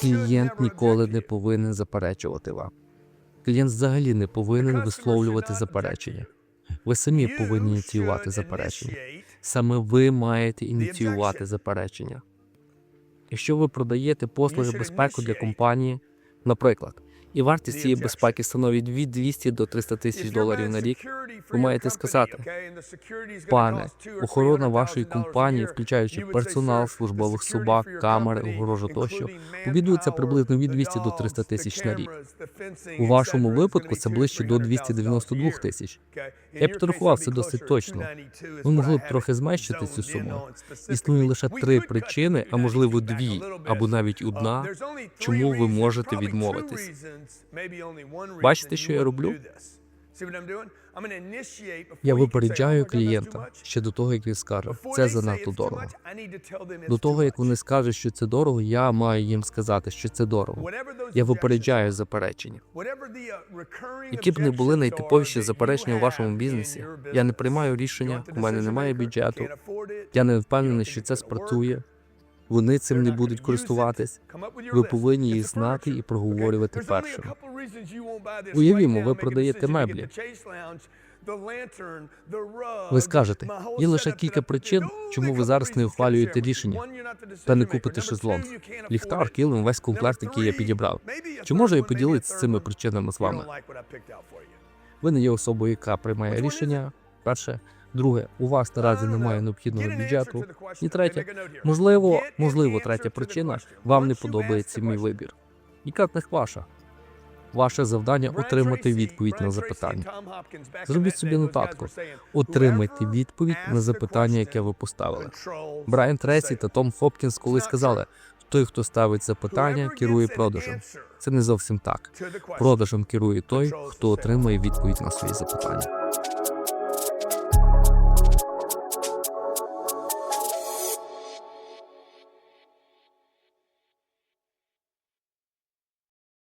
Клієнт ніколи не повинен заперечувати вам. Клієнт взагалі не повинен висловлювати заперечення. Ви самі повинні ініціювати заперечення. Саме ви маєте ініціювати заперечення. Якщо ви продаєте послуги безпеки для компанії, наприклад, і вартість цієї безпеки становить від 200 до 300 тисяч доларів на рік, ви маєте сказати, пане, охорона вашої компанії, включаючи персонал, службових собак, камери, огорожу тощо, обідується приблизно від 200 до 300 тисяч на рік. У вашому випадку це ближче до 292 тисяч. Я підрахував це досить точно. Ви могли б трохи зменшити цю суму. Існує лише три причини, а можливо дві, або навіть одна, чому ви можете відмовитись. Бачите, що я роблю? Я випереджаю клієнта ще до того, як він скаже, це занадто дорого. До того, як вони скажуть, що це дорого, я маю їм сказати, що це дорого. Я випереджаю заперечення. Які б не були найтиповіші заперечення у вашому бізнесі, я не приймаю рішення, у мене немає бюджету. Я не впевнений, що це спрацює. Вони цим не будуть користуватись. Ви повинні їх знати і проговорювати першим. Уявімо, ви продаєте меблі. Ви скажете, є лише кілька причин, чому ви зараз не ухвалюєте рішення та не купите шезлонг. Ліхтар, килим, весь комплект, який я підібрав. Чи можу я поділитися цими причинами з вами? Ви не є особою, яка приймає рішення. Перше, друге, у вас наразі немає необхідного бюджету. І третє, можливо, можливо, третя причина вам не подобається мій вибір. Яка з них ваша? Ваше завдання отримати відповідь на запитання. Зробіть собі нотатку. Отримайте відповідь на запитання, яке ви поставили. Брайан Тресі та Том Хопкінс колись сказали: той, хто ставить запитання, керує продажем. Це не зовсім так. Продажем керує той, хто отримує відповідь на свої запитання.